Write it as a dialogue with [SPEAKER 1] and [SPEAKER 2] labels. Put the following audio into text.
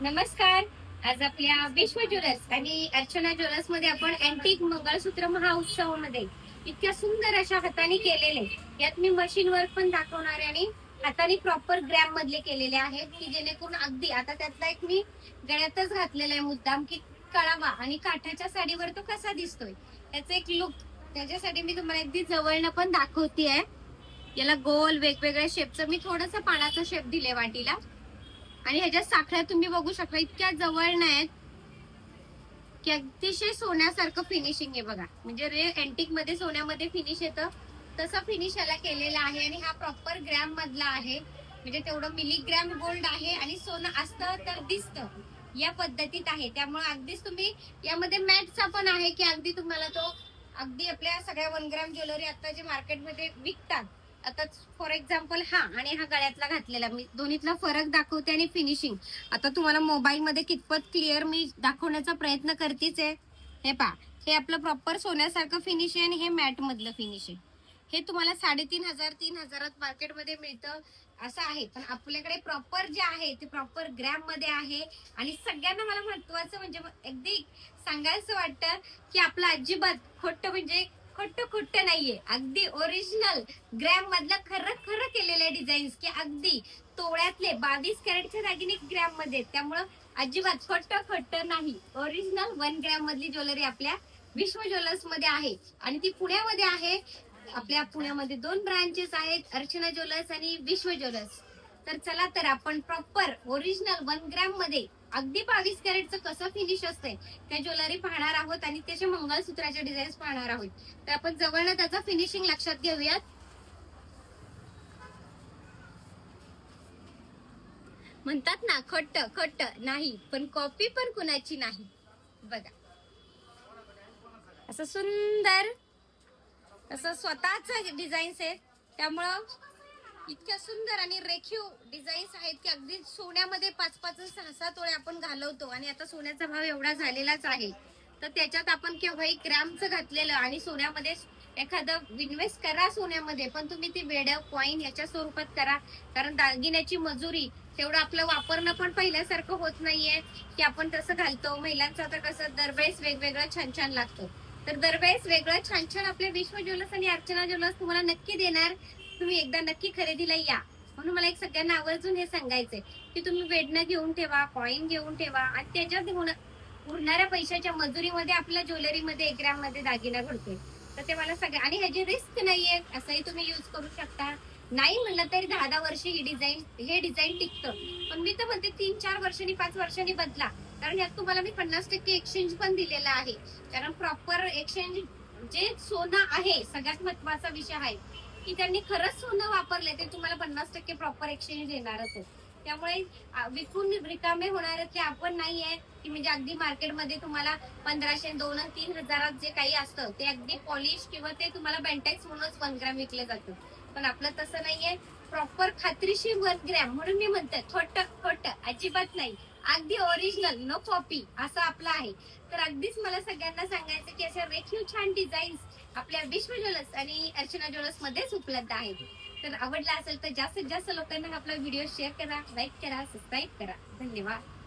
[SPEAKER 1] नमस्कार. आज आपल्या विश्व ज्वेलर्स आणि अर्चना ज्वेलर्समध्ये आपण अँटिक मंगळसूत्र महाउत्सवामध्ये इतक्या सुंदर अशा हाताने केलेले. यात मी मशीन वर्क पण दाखवणार आणि हाताने प्रॉपर ग्रॅम मधले केलेले आहेत की जेणेकरून अगदी आता त्यातला एक मी गळ्यातच घातलेला आहे मुद्दाम की कळावा आणि काठाच्या साडीवर तो कसा दिसतोय? त्याचा एक लुक त्याच्यासाठी मी तुम्हाला अगदी जवळनं पण दाखवते याला गोल वेगवेगळ्या शेपचं मी थोडस पानाचा शेप दिले वाटीला. आणि ह्याच्या साखळ्या तुम्ही बघू शकता इतक्या जवळ नाहीत की अतिशय सोन्यासारखं फिनिशिंग आहे बघा. म्हणजे रे अँटिकमध्ये सोन्यामध्ये फिनिश येतं. तसं फिनिश याला केलेलं आहे आणि हा प्रॉपर ग्रॅम मधला आहे. म्हणजे तेवढं मिलीग्रॅम गोल्ड आहे आणि सोनं असतं तर दिसतं. या पद्धतीत आहे. त्यामुळे अगदीच तुम्ही यामध्ये मॅटचा पण आहे की अगदी तुम्हाला तो अगदी आपल्या सगळ्या वन ग्रॅम ज्वेलरी आता जे मार्केटमध्ये विकतात आता फॉर एक्झाम्पल हा आणि हा गळ्यातला घातलेला मी दोन्हीतला फरक दाखवते आणि फिनिशिंग आता तुम्हाला मोबाईल मध्ये कितपत क्लिअर मी दाखवण्याचा प्रयत्न करतेच आहे. हे पा हे आपलं प्रॉपर सोन्यासारखं फिनिश आहे आणि हे मॅट मधलं फिनिश आहे. हे तुम्हाला साडेतीन हजार तीन हजारात मार्केटमध्ये मिळतं. असं आहे पण आपल्याकडे प्रॉपर जे आहे ते प्रॉपर ग्रॅममध्ये आहे. आणि सगळ्यांना मला महत्वाचं म्हणजे अगदी सांगायचं वाटतं की आपलं अजिबात खोट म्हणजे खोट खोट नाहीये. अगदी ओरिजिनल ग्रॅम मधलं खरं खरं केलेले डिझाईन्स की अगदी तोळ्यातले बावीस कॅरेटच्या दागिने ग्रॅममध्ये आहेत. त्यामुळं अजिबात खोट खोट नाही. ओरिजिनल वन ग्रॅम मधली ज्वेलरी आपल्या विश्व ज्वेलर्समध्ये आहे. आणि ती पुण्यामध्ये आहे. आपल्या पुण्यामध्ये दोन ब्रांचेस आहेत अर्चना ज्वेलर्स आणि विश्व ज्वेलर्स तर चला तर आपण प्रॉपर ओरिजिनल वन ग्रॅममध्ये अगदी बावीस कॅरेटचं कसं फिनिश असतंय त्या ज्वेलरी पाहणार आहोत आणि त्याचे मंगळसूत्राचे डिझाईन्स पाहणार आहोत. तर आपण जवळनं त्याचं फिनिशिंग लक्षात घेऊयात. म्हणतात ना खट्ट खट्ट नाही पण कॉपी पण कुणाची नाही. बघा. असं सुंदर असं स्वतःच डिझाईन्स आहेत. त्यामुळं इतक्या सुंदर आणि रेखीव डिझाईन्स आहेत की अगदी सोन्यामध्ये पाच पाच सहा सहा तोळे आपण घालवतो. आणि आता सोन्याचा भाव एवढा झालेलाच आहे. तर त्याच्यात आपण केव्हाही ग्रॅमचं घातलेलं आणि सोन्यामध्ये एखादं इन्व्हेस्ट करा सोन्यामध्ये पण तुम्ही ती वेड कॉईन याच्या स्वरूपात करा. कारण दागिन्याची मजुरी तेवढं आपलं वापरणं पण पहिल्यासारखं होत नाहीये की आपण तसं घालतो. महिलांचं तर कसं दरवेळेस वेगवेगळं छान छान लागतो. तर दरवेळेस वेगळं छान छान आपल्या विश्व ज्वेलर्स आणि अर्चना ज्वेलर्स तुम्हाला नक्की देणार. तुम्ही एकदा नक्की खरेदीला या. म्हणून मला एक सगळ्यांना आवर्जून हे सांगायचंय की तुम्ही वेडणं घेऊन ठेवा कॉईन घेऊन ठेवा आणि त्याच्यात उरणाऱ्या पैशाच्या मजुरीमध्ये आपल्या ज्वेलरीमध्ये एक ग्रॅममध्ये दागिना घडतोय. तर ते मला सगळं आणि ह्याची रिस्क नाहीये असंही तुम्ही युज करू शकता. नाही म्हणलं तरी दहा दहा वर्ष ही डिझाईन हे डिझाईन टिकतं. पण मी तर म्हणते तीन चार वर्षांनी पाच वर्षांनी बदला. कारण यात तुम्हाला मी पन्नास टक्के एक्सचेंज पण दिलेला आहे. कारण प्रॉपर एक्सचेंज जे सोनं आहे सगळ्यात महत्त्वाचा विषय आहे. की त्यांनी खरंच सोनं वापरले ते तुम्हाला पन्नास टक्के प्रॉपर एक्सचेंज देणारच आहे त्यामुळे विकून रिकामे होणार ते आपण नाहीये की म्हणजे अगदी मार्केटमध्ये तुम्हाला पंधराशे दोन आणि तीन हजारात जे काही असतं ते अगदी पॉलिश किंवा ते तुम्हाला बेंटेक्स म्हणूनच वन ग्रॅम विकले जातं. पण आपलं तसं नाहीये. प्रॉपर खात्रीशीर वन ग्रॅम म्हणून मी म्हणते थोट थोट अजिबात नाही. अगदी ओरिजिनल नो कॉपी असं आपलं आहे. तर अगदीच मला सगळ्यांना सांगायचं की अशा रेखीव छान डिझाईन्स आपल्या विश्व ज्वेलर्स आणि अर्चना ज्वेलर्स मध्येच उपलब्ध आहेत. तर आवडला असेल तर जास्तीत जास्त लोकांना आपला व्हिडिओ शेअर करा लाईक करा सबस्क्राईब करा. धन्यवाद.